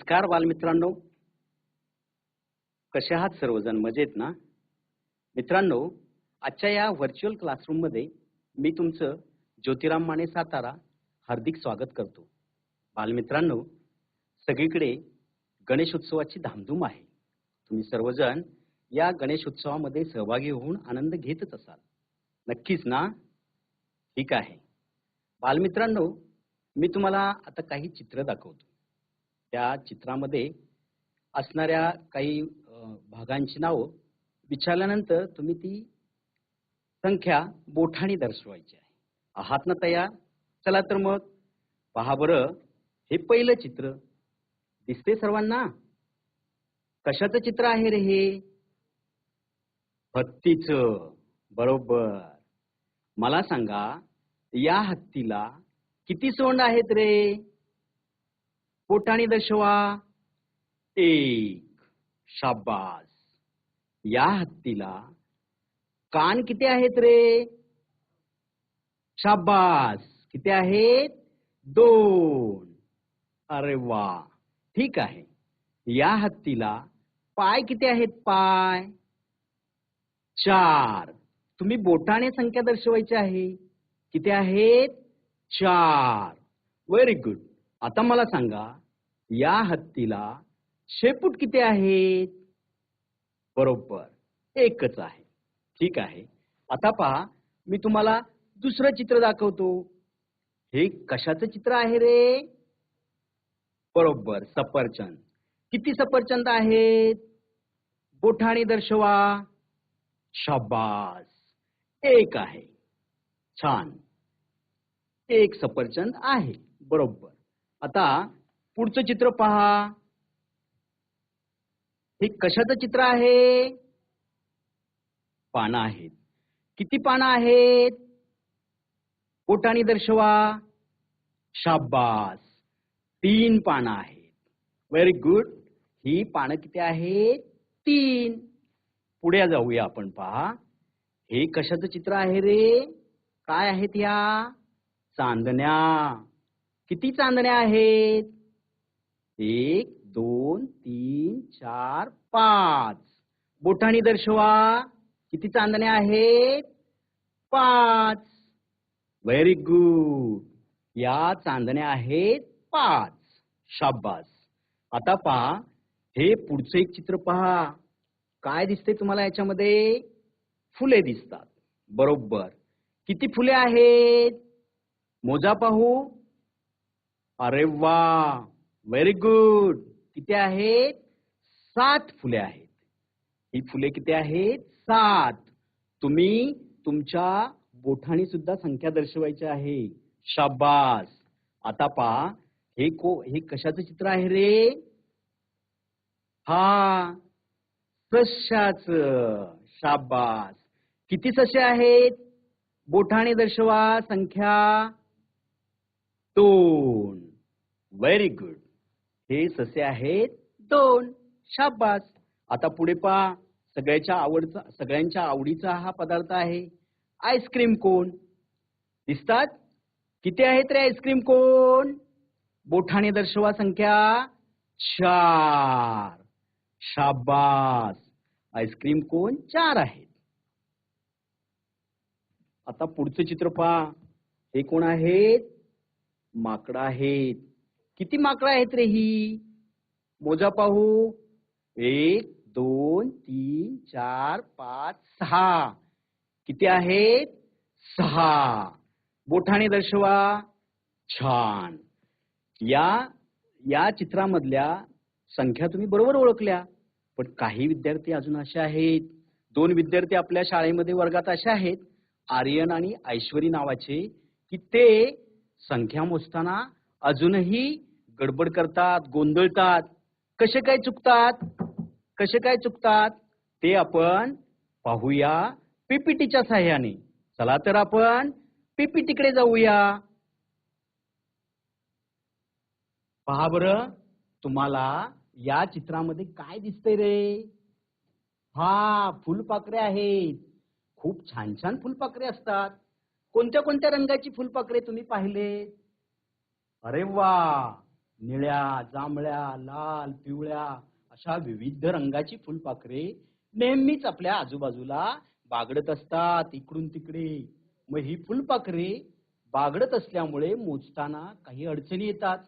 नमस्कार बालमित्रांनो. कसे आहात सर्वजण? मजेत ना? मित्रांनो आजच्या या व्हर्च्युअल क्लासरूममध्ये मी तुमचं ज्योतिराम माने सातारा हार्दिक स्वागत करतो. बालमित्रांनो सगळीकडे गणेश उत्सवाची धामधूम आहे. तुम्ही सर्वजण या गणेश उत्सवामध्ये सहभागी होऊन आनंद घेतच असाल. नक्कीच ना? ठीक आहे. बालमित्रांनो मी तुम्हाला आता काही चित्र दाखवतो. त्या चित्रामध्ये असणाऱ्या काही भागांची नावं विचारल्यानंतर तुम्ही ती संख्या बोठाने दर्शवायची आहे. आहात ना तयार चला तर मग पहा बरं हे पहिलं चित्र. दिसते सर्वांना? कशाचं चित्र आहे रे हे? हत्तीचं. बरोबर. मला सांगा या हत्तीला किती सोंड आहेत रे? पोटाने दर्शवा एक. शाबास. या हत्तीला कान किती आहेत रे? शाबास. किती आहेत? दोन. अरे वा. ठीक आहे. या हत्तीला पाय किती आहेत पाय? चार. तुम्ही बोटाने संख्या दर्शवायची आहे. किती आहेत? चार. व्हेरी गुड आता मला सांगा या हत्तीला शेपूट किती आहेत? बरोबर एकच आहे. ठीक आहे. आता पहा मी तुम्हाला दुसरं चित्र दाखवतो. हे कशाचं चित्र आहे रे? बरोबर सफरचंद. किती सफरचंद आहेत? बोठाने दर्शवा. शाबास. एक आहे. छान. एक सफरचंद आहे. बरोबर. आता पुढचं चित्र पहा. हे कशाचं चित्र आहे? पानं आहेत. किती पानं आहेत? पोटाने दर्शवा. शाबास तीन पानं आहेत. व्हेरी गुड ही पानं किती आहेत? तीन. पुढे जाऊया आपण पहा. हे कशाचं चित्र आहे रे? काय आहेत या चांदण्या. किती चांदण्या आहेत? एक दोन तीन चार पाच. बोटाने दर्शवा. किती चांदण्या आहेत? पाच. व्हेरी गुड या चांदण्या आहेत पाच. शाबास. आता पहा हे पुढचं एक चित्र पहा. काय दिसते तुम्हाला याच्यामध्ये? फुले दिसतात. बरोबर. किती फुले आहेत? मोजा पाहू. अरे वा! व्हेरी गुड किती आहेत? सात फुले आहेत. ही फुले किती आहेत? सात. तुम्ही तुमच्या बोठाने सुद्धा संख्या दर्शवायची आहे. शाबास. आता पहा हे को हे कशाचं चित्र आहे रे? हा सशाच शाबास. किती सशे आहेत? बोठाने दर्शवा संख्या दोन. व्हेरी गुड हे सस्य आहेत. दोन. शाबास. आता पुढे पहा. सगळ्याच्या आवडचा सगळ्यांच्या आवडीचा हा पदार्थ आहे. आईस्क्रीम कोण? दिसतात? किती आहेत रे आईस्क्रीम कोण? बोठाने दर्शवा संख्या चार. शाबास. आईस्क्रीम कोण? चार आहेत. आता पुढचं चित्र पहा. हे कोण आहेत? माकडं आहेत. किती माकडं आहेत रे ही? मोजा पाहू. एक दोन तीन चार पाच सहा. किती आहेत? सहा. बोठाने दर्शवा. छान. या या चित्रामधल्या संख्या तुम्ही बरोबर ओळखल्या पण काही विद्यार्थी अजून असे आहेत. दोन विद्यार्थी आपल्या शाळेमध्ये वर्गात असे आहेत. आर्यन आणि ऐश्वरी नावाचे की ते संख्या मोजताना अजूनही गडबड करतात गोंधळतात. कसे काय चुकतात? कसे काय चुकतात? ते आपण पाहूया पीपीटीच्या साह्याने चला तर आपण पीपीटीकडे जाऊया. पहा बर तुम्हाला या चित्रामध्ये काय दिसतंय रे? हा फुलपाखरे आहेत. खूप छान छान फुलपाखरे असतात. कोणत्या कोणत्या रंगाची फुलपाखरे तुम्ही पाहिले? अरे वा! निळ्या जांभळ्या लाल पिवळ्या अशा विविध रंगाची फुलपाखरे नेहमीच आपल्या आजूबाजूला बागडत असतात इकडून तिकडे. मग ही फुलपाखरे बागडत असल्यामुळे मोजताना काही अडचणी येतात.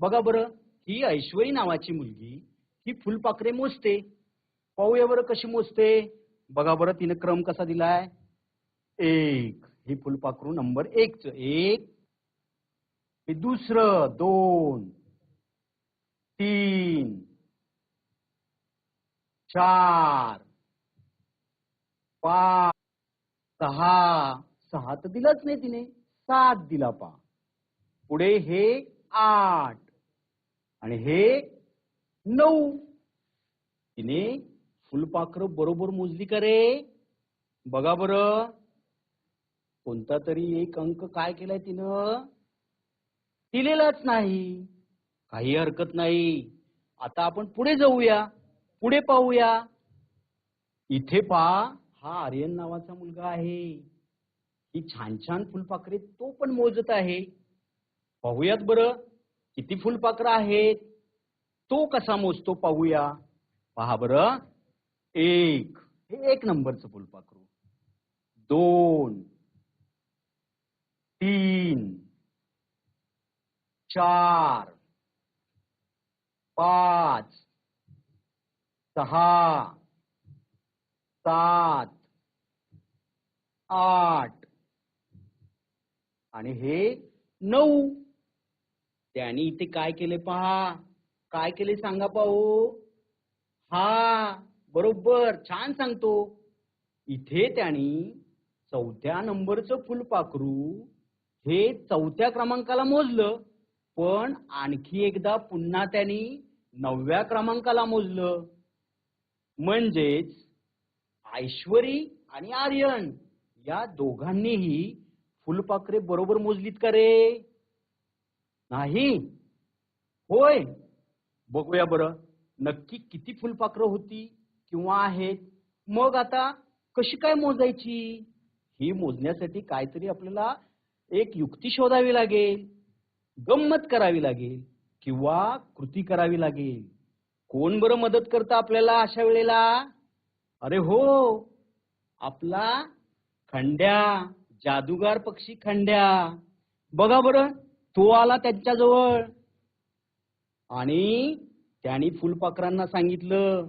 बघा बरं ही ऐश्वरी नावाची मुलगी ही फुलपाखरे मोजते. पाहूया बरं कशी मोजते. बघा बरं तिने क्रम कसा दिलाय. एक ही फुलपाखरू नंबर एकच एक. हे दुसरं दोन तीन चार पाच सहा सहा तर दिलाच नाही तिने. सात दिला पा. पुढे हे आठ आणि हे नऊ. तिने फुलपाखर बरोबर मोजली का रे? बघा बर. कोणता तरी एक अंक काय केलाय तिनं? दिलेलाच नाही. काही हरकत नाही. आता आपण पुढे जाऊया. पुढे पाहूया. इथे पहा हा आर्यन नावाचा मुलगा आहे. ही छान छान फुलपाखरे तो पण मोजत आहे. पाहूयात बरं किती फुलपाखरं आहेत. तो कसा मोजतो पाहूया. पहा बरं. एक हे एक नंबरचं फुलपाखरू. दोन तीन चार पाच सहा सात आठ आणि हे नऊ. त्यांनी इथे काय केले पहा? काय केले सांगा पाहू? हा बरोबर छान सांगतो. इथे त्यांनी चौथ्या नंबरचं फुलपाखरू हे चौथ्या क्रमांकाला मोजलं. पण आणखी एकदा पुन्हा त्यांनी नवव्या क्रमांकाला मोजलं. म्हणजेच ऐश्वरी आणि आर्यन या दोघांनीही फुलपाखरे बरोबर मोजलीत का रे? नाही. होय. बघूया बरं. नक्की किती फुलपाखरं होती किंवा आहेत? मग आता कशी काय मोजायची? ही मोजण्यासाठी काहीतरी आपल्याला एक युक्ती शोधावी लागेल. गंमत करावी लागेल. किंवा कृती करावी लागेल. कोण बरं मदत करतं आपल्याला अशा वेळेला? अरे हो आपला खंड्या जादूगार पक्षी खंड्या. बघा बरं तो आला त्यांच्याजवळ. आणि त्यांनी फुलपाखरांना सांगितलं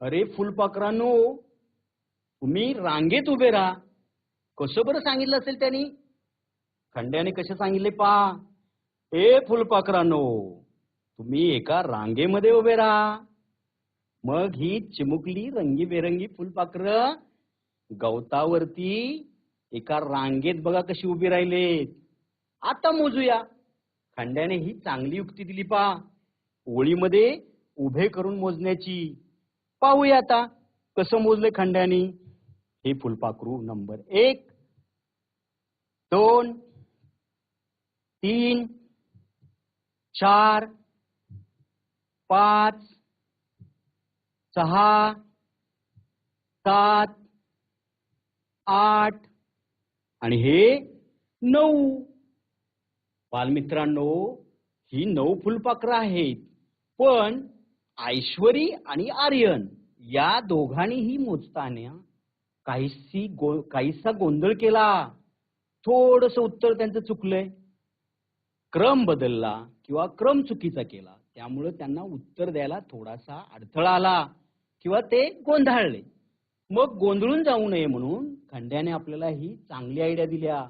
अरे फुलपाखरांनो तुम्ही रांगेत उभे राहा. कसं बरं सांगितलं असेल त्यांनी? खंड्याने कसे सांगितले पा ए फुलपाखरांनो तुम्ही एका रांगेमध्ये उभे राहा. मग ही चिमुकली रंगीबेरंगी फुलपाखर गवतावरती एका रांगेत बघा कशी उभी राहिलेत. आता मोजूया. खंड्याने ही चांगली युक्ती दिली पा ओळीमध्ये उभे करून मोजण्याची. पाहूया आता कसं मोजले खंड्याने. हे फुलपाखरू नंबर एक दोन तीन चार पाच सहा सात आठ आणि हे नऊ. बालमित्रांनो ही नऊ फुलपाखरं आहेत पण ऐश्वरी आणि आर्यन या दोघांनीही मोजताना काहीशी गो काहीसा गोंधळ केला. थोडस उत्तर त्यांचं चुकलंय. क्रम बदलला किंवा क्रम चुकीचा केला त्यामुळं त्यांना उत्तर द्यायला थोडासा अडथळा आला किंवा ते गोंधळले. मग गोंधळून जाऊ नये म्हणून खंड्याने आपल्याला ही चांगली आयडिया दिल्या.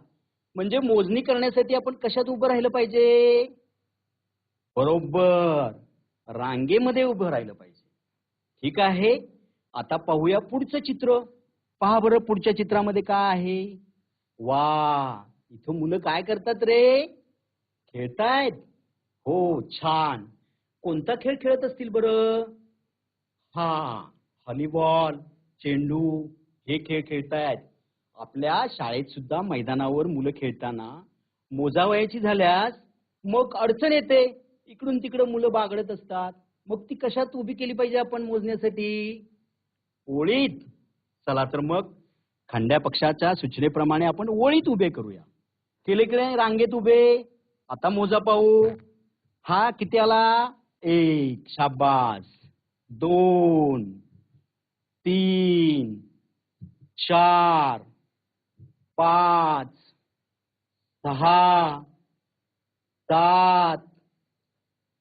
म्हणजे मोजणी करण्यासाठी आपण कशात उभं राहिलं पाहिजे? बरोबर. रांगेमध्ये उभं राहिलं पाहिजे. ठीक आहे. आता पाहूया पुढचं चित्र. पहा बरं पुढच्या चित्रामध्ये काय आहे. वा! इथं मुलं काय करतात रे? खेळतायत? हो छान. कोणता खेळ खेळत असतील बर? हा हॉलीबॉल चेंडू हे खेळ खेळतायत. आपल्या शाळेत सुद्धा मैदानावर मुलं खेळताना मोजावयाची झाल्यास मग अडचण येते. इकडून तिकडं मुलं बागडत असतात. मग ती कशात उभी केली पाहिजे आपण मोजण्यासाठी? ओळीत. चला तर मग खांड्या पक्षाच्या सूचनेप्रमाणे आपण ओळीत उभे करूया. केले की रांगेत उभे. आता मोजा पाहू. हा किती आला एक शाबास. दोन तीन चार पाच सहा सात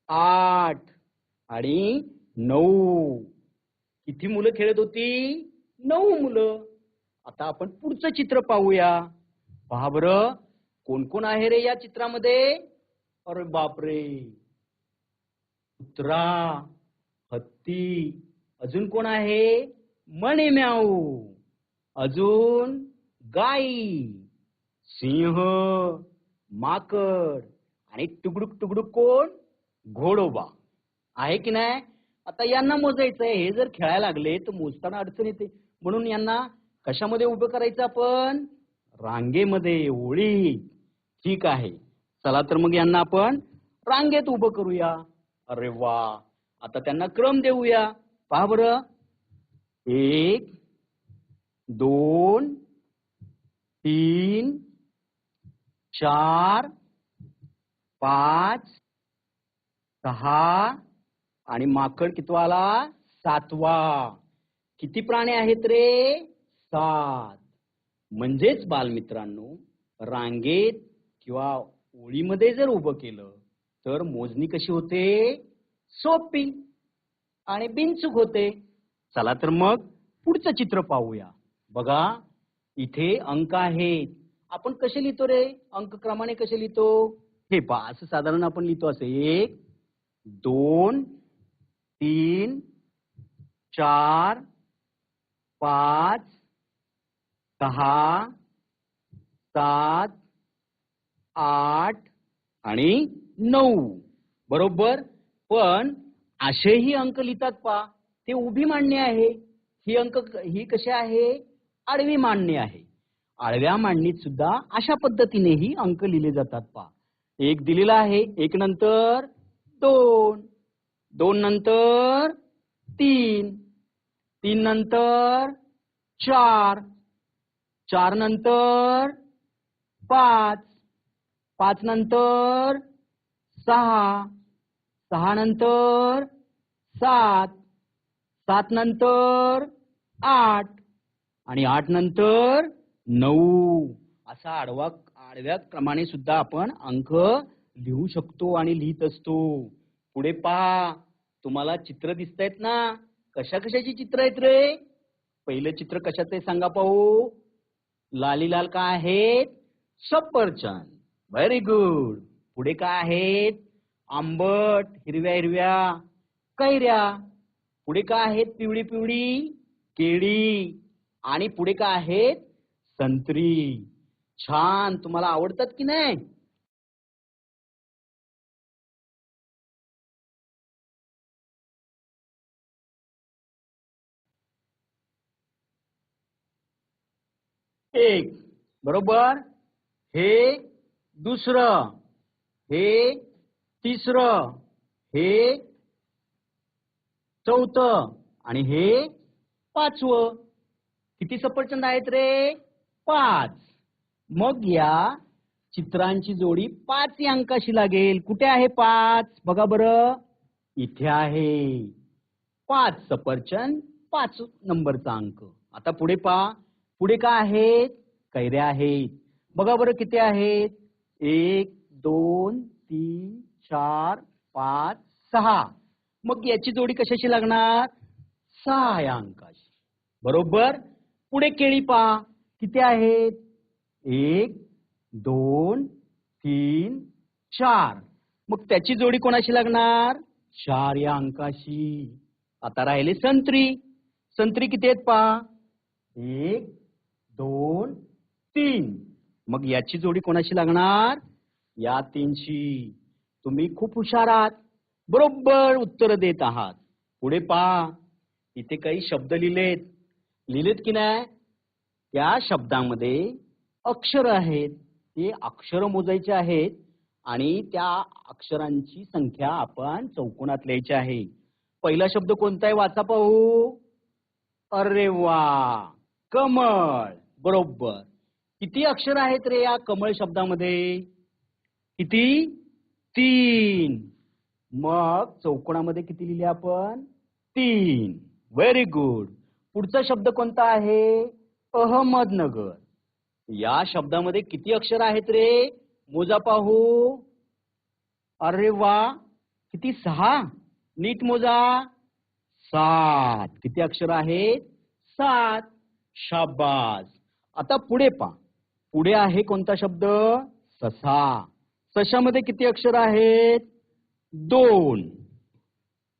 आठ आणि नऊ. किती मुलं खेळत होती? नऊ मुलं. आता आपण पुढचं चित्र पाहूया. पहा बरं. कोण कोण आहे रे या चित्रामध्ये? अरे बापरे. कुत्रा हत्ती अजून कोण आहे? मणे म्याऊ. अजून गाई सिंह माकड आणि टुकडुक टुकडुक कोण? घोडोबा. आहे की नाही? आता यांना मोजायचंय. हे जर खेळायला लागले तर मोजताना अडचण येते. म्हणून यांना कशामध्ये उभं करायचं आपण? रांगेमध्ये ओळी ठीक आहे. चला तर मग यांना आपण रांगेत उभं करूया. अरे वा. आता त्यांना क्रम देऊया. पहा बरं. एक दोन तीन चार पाच सहा आणि माकड कितवाला? सातवा. किती प्राणी आहेत रे? सात. म्हणजेच बालमित्रांनो रांगेत किंवा ओळीमध्ये जर उभं केलं तर मोजणी कशी होते? सोपी आणि बिनचूक होते. चला तर मग पुढचं चित्र पाहूया. बघा इथे अंक आहेत. आपण कसे लिहितो रे? अंक क्रमाने कसे लिहितो? हे पहा असं साधारण आपण लिहितो असं. एक दोन तीन चार पाच सहा सात आठ आणि नऊ. बरोबर? पण असेही अंक लिहितात पा ते उभी मांडणी आहे. ही अंक ही कशी आहे? आडवी मांडणी आहे. आडव्या मांडणीत सुद्धा अशा पद्धतीनेही अंक लिहिले जातात पा एक दिलेला आहे. एक नंतर दोन. दोन नंतर तीन. तीन नंतर चार. चार नंतर पाच. पाच नंतर सहा. सहा नंतर सात. सात नंतर आठ. आणि आठ नंतर नऊ. असा आडवा आडव्या क्रमाने सुद्धा आपण अंक लिहू शकतो आणि लिहित असतो. पुढे पहा. तुम्हाला चित्र दिसत आहेत ना? कशा कशाची चित्र आहेत रे? पहिलं चित्र कशाचं आहे सांगा पाहू. लाली लाल काय आहेत? सफरचंद. व्हेरी गुड पुढे काय आहेत? आंबट हिरव्या हिरव्या. कैऱ्या. पुढे काय आहेत? पिवळी पिवळी. केळी. आणि पुढे काय आहेत? संत्री. छान. तुम्हाला आवडतात की नाही? एक. बरोबर? हे दुसरं. हे तिसरं. हे चौथं. आणि हे पाचवं. किती सफरचंद आहेत रे? पाच. मग या चित्रांची जोडी पाच या अंकाशी लागेल. कुठे आहे पाच? बघा बरं. इथे आहे. पाच सफरचंद पाच नंबरचा अंक. आता पुढे पा पुढे काय आहेत कैऱ्या आहेत बघा बरं किती आहेत? एक दोन तीन चार पाच सहा. मग याची जोडी कशाशी लागणार? सहा या अंकाशी. बरोबर? पुढे केळी पहा. किती आहेत? एक दोन तीन चार. मग त्याची जोडी कोणाशी लागणार? चार या अंकाशी. आता राहिले संत्री. संत्री किती आहेत पहा? एक दोन तीन. मग याची जोडी कोणाशी लागणार? या तीनशी. तुम्ही खूप हुशार आहात. बरोबर उत्तर देत आहात. पुढे पहा. इथे काही शब्द लिहिलेत. लिहिलेत की नाही? त्या शब्दामध्ये अक्षर आहेत. ते अक्षर मोजायचे आहेत आणि त्या अक्षरांची संख्या आपण चौकोनात लिहायची आहे. पहिला शब्द कोणता आहे? वाचा पाहू. अरे वा! कमळ. बरोबर. किती अक्षर आहेत रे या कमळ शब्दामध्ये? किती? तीन. मग चौकोनामध्ये किती लिहिले आपण? तीन. व्हेरी गुड पुढचा शब्द कोणता आहे? अहमदनगर. या शब्दामध्ये किती अक्षर आहेत रे? मोजा पाहू. अरे वा. किती? सहा. नीट मोजा. सात. किती अक्षर आहेत? सात. शाबास. आता पुढे पा पुढे आहे कोणता शब्द? ससा. सशामध्ये किती अक्षर आहेत? दोन.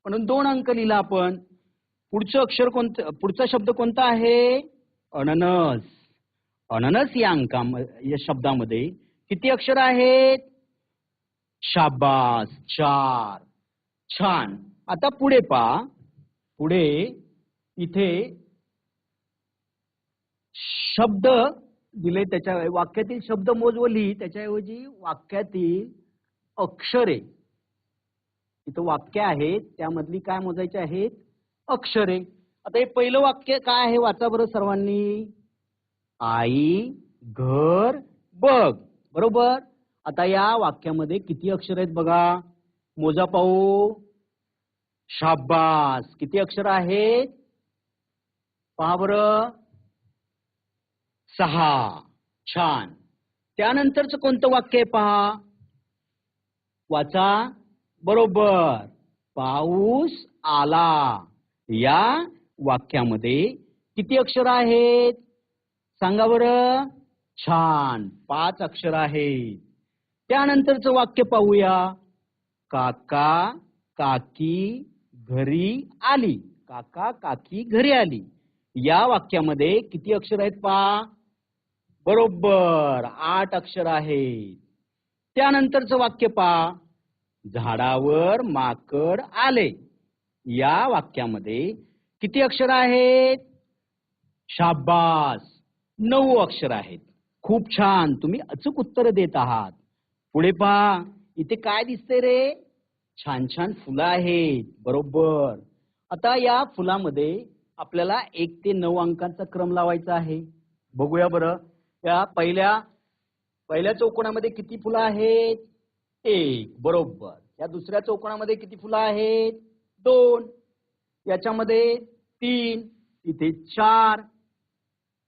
म्हणून दोन अंक लिहिला आपण. पुढचं अक्षर कोणतं? पुढचा शब्द कोणता आहे? अननस. अननस या अंका या शब्दामध्ये किती अक्षर आहेत? शाबास. चार. छान. आता पुढे पा पुढे इथे शब्द दिले त्याच्या वाक्यातील शब्द मोजवली त्याच्याऐवजी वाक्यातील अक्षरे इथं वाक्य आहेत त्यामधली काय मोजायची आहेत? अक्षरे. आता हे पहिलं वाक्य काय आहे? वाचा बरं सर्वांनी. आई घर बघ. बरोबर? आता या वाक्यामध्ये किती अक्षर आहेत बघा. मोजा पाहू. शाबास किती अक्षर आहेत? पहा बरं. सहा. छान. त्यानंतरच कोणतं वाक्य आहे पहा? वाचा. बरोबर. पाऊस आला. या वाक्यामध्ये किती अक्षर आहेत? सांगा बरं. छान. पाच अक्षर आहेत. त्यानंतरचं वाक्य पाहूया. काका काकी घरी आली. काका काकी घरी आली. या वाक्यामध्ये किती अक्षर आहेत पा बरोबर आठ अक्षर आहेत. त्यानंतरचं वाक्य पा झाडावर माकड आले. या वाक्यामध्ये किती अक्षर आहेत? शाबास नऊ अक्षर आहेत. खूप छान तुम्ही अचूक उत्तर देत आहात. पुढे पहा. इथे काय दिसते रे? छान छान फुलं आहेत. बरोबर. आता या फुलामध्ये आपल्याला एक ते नऊ अंकांचा क्रम लावायचा आहे. बघूया बरं. या पहिल्या पहिल्या चौकोनामध्ये किती फुलं आहेत? एक. बरोबर. या दुसऱ्या चौकोनामध्ये किती फुलं आहेत? दोन. याच्यामध्ये तीन. इथे चार.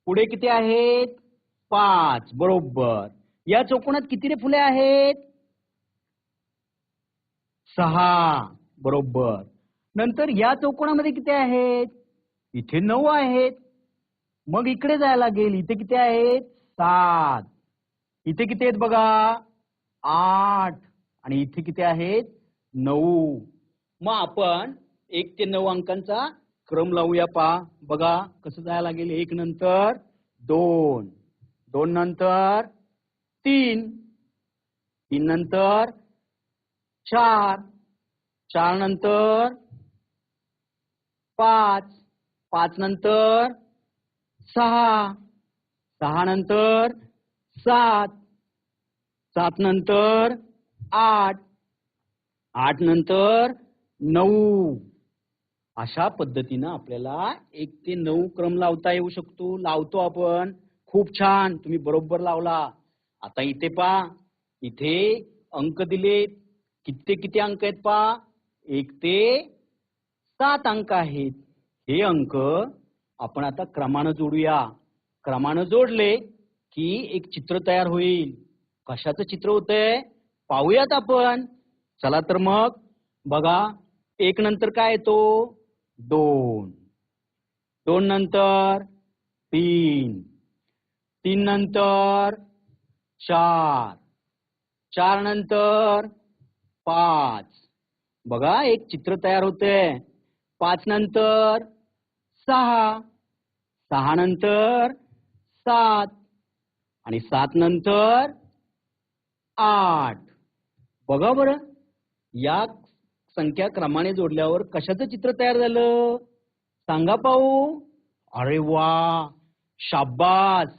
पुढे किती आहेत? पाच. बरोबर. या चौकोनात किती रे फुले आहेत? सहा. बरोबर. नंतर या चौकोनामध्ये किती आहेत? इथे नऊ आहेत. मग इकडे जायला लागेल. इथे किती आहेत? सात. इथे किती आहेत बघा? आठ. आणि इथे किती आहेत? नऊ. मग आपण एक ते नऊ अंकांचा क्रम लावूया पा बघा कसं जायला लागेल. एक नंतर दोन. दोन नंतर तीन. तीन नंतर चार. चार नंतर पाच. पाच नंतर सहा. सहा नंतर सात सात नंतर आठ आठ नंतर नऊ. अशा पद्धतीनं आपल्याला एक ते नऊ क्रम लावता येऊ शकतो. लावतो आपण. खूप छान. तुम्ही बरोबर लावला. आता इथे पा इथे अंक दिलेत. किती किती अंक आहेत पा एक ते सात अंक आहेत. हे अंक आपण आता क्रमानं जोडूया. क्रमानं जोडले की एक चित्र तयार होईल. कशाचं चित्र होतंय? पाहूयात आपण. चला तर मग बघा एक नंतर काय येतो? दोन. दोन नंतर तीन. तीन नंतर चार. चार नंतर पाच. बघा एक चित्र तयार होते पाच नंतर सहा. सहा नंतर सात. आणि सात नंतर आठ. बघा बरं. या संख्या क्रमाने जोडल्यावर कशाचं चित्र तयार झालं? सांगा पाहू. अरे वा! शाबास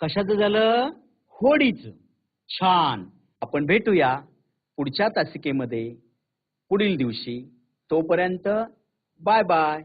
कशाचं झालं? होडीच. छान. आपण भेटूया पुढच्या तासिकेमध्ये. पुढील दिवशी. तोपर्यंत बाय बाय.